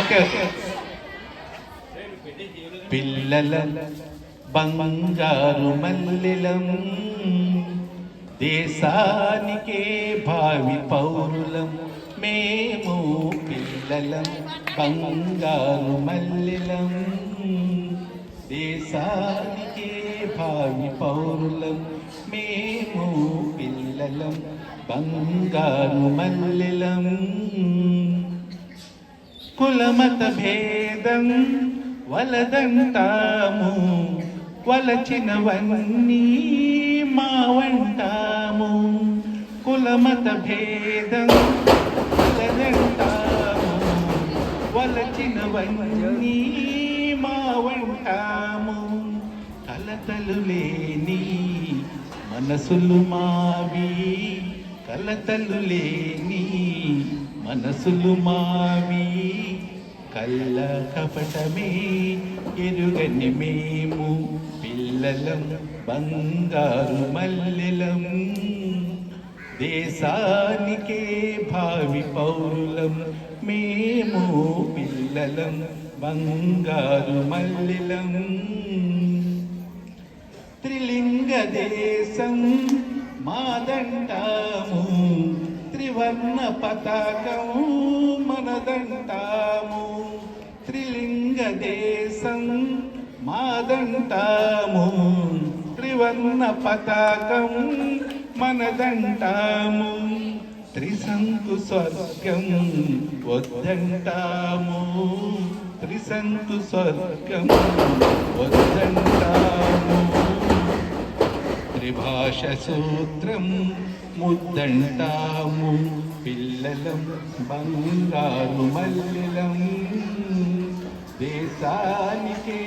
Okay okay పిల్లల బంగారు మల్లెలం దేశానికే భావి పౌరులం మేము పిల్లలం బంగారు మల్లెలం దేశానికే భావి పౌరులం మేము పిల్లలం బంగారు మల్లెలం కులమత భేదం వలదంటాము. వలచినవన్నీ మావంటాము. కులమత భేదం వలదంటాము. వలచినవన్నీ మావంటాము. కలతలు లేని మనసులు మావి కలతలు లేని మనసులు మావి కళ్ళ కపటమే ఎరుగని మేము పిల్లలం బంగారు మల్లెలం దేశానికే భావి పౌరులం మేము పిల్లలం బంగారు మల్లెలం త్రిలింగ దేశం మాదంటాము త్రివర్ణ పతాకం మనదంటాము. త్రిలింగ దేశం మాదంటాము. త్రివర్ణ పతాకం మనదంటాము. త్రిసంతు స్వర్గం వద్దంటాము. త్రిసంతు స్వర్గం వద్దంటాము. త్రిభాష సూత్రం ముద్దంటాము పిల్లలం బంగారు మల్లెలం దేశానికే